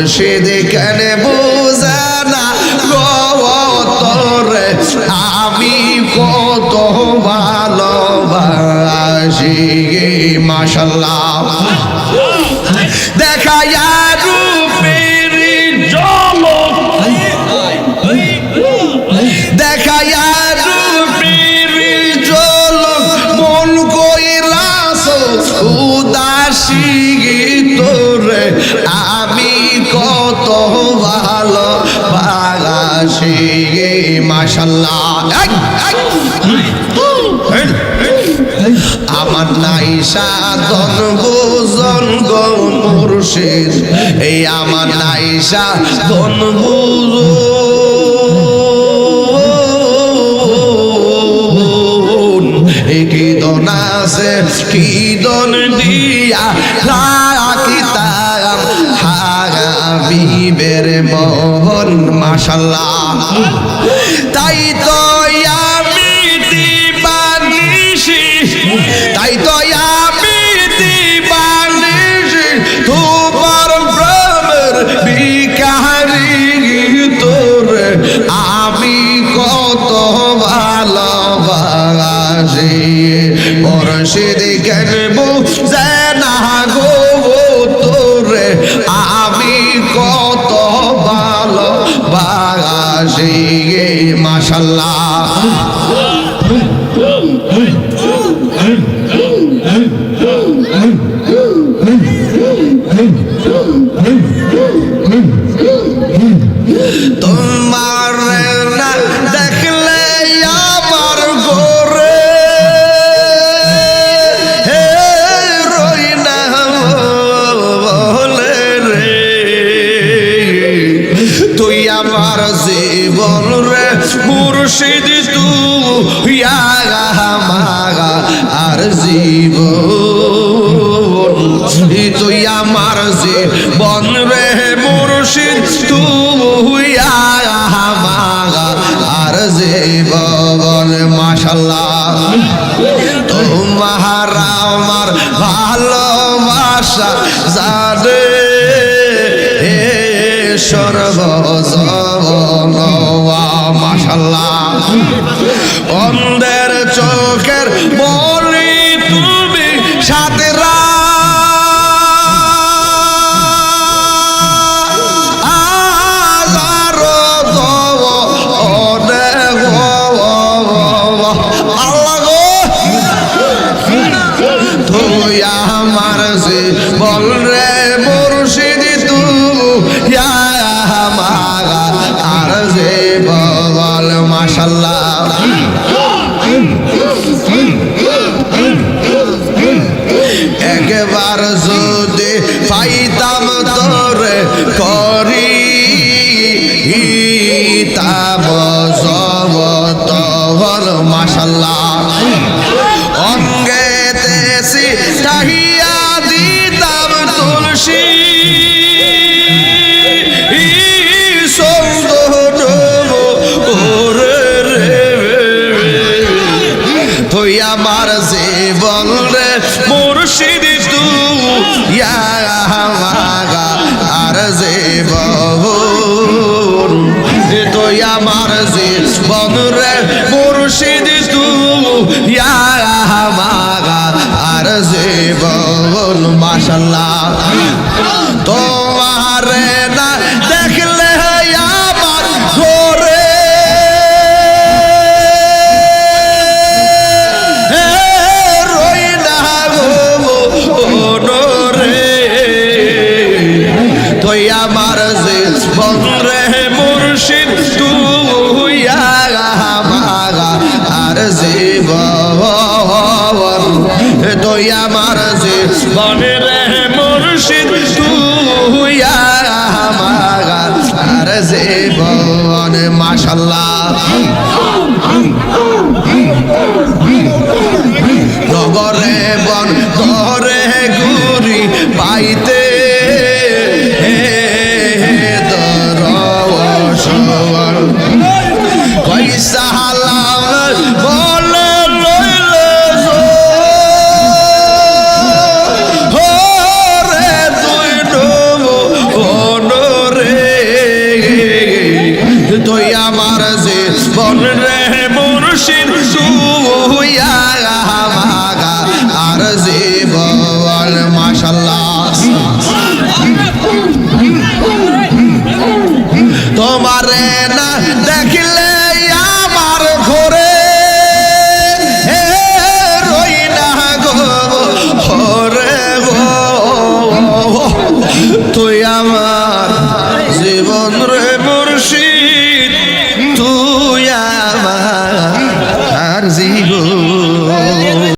মুর্শিদ কেন বুঝে না গতরে আমি কত ভালোবাসি মাসাল্লাহ দেখা রূপের ভালো এই, এই। আমার নাই সাধন বুজন গো মুর্শিদ এই আমার নাই সাধন এই কি দন আছে কি দন দিয়া বিবের মোহন, মাশাল্লাহ। তাই তো আমি দিবানিশি তাই তো আমি তোমার প্রেমের বিকারি তোরে আমি কত ভালোবাসি। পরশিদ কেন বুঝে না? বাগাসি মাশাল্লাহ তোমার মুর্শিদ মাগা আর জীবন তুই আমার জীবন রে মুর্শিদ মাগা আর জীবন মাশাল্লাহ তোমার আমার ভালোবাসা জানে সর্বজন মাশাল্লাহ অন্ধের চোখের বলি একবার যদি পাইতাম তোরে করি তাব সব তহর, মাশাল্লাহ। অঙ্গে তেসি তাহিয়া দিতাম তুলসী। সৌন্দর্য ওরে রে তুই আমার জীবন মাগা আর জীবন তুই আমার জীবন রে মুর্শিদ তু। মাগা আর জীবন মাশাল্লাহ। তোমার তুই আমার যে রে মুর্শিদ তুই আর যে মাশাল্লাহ। না দেখিলে আমার ঘরে। রই না গো হরে গো। তুই আমার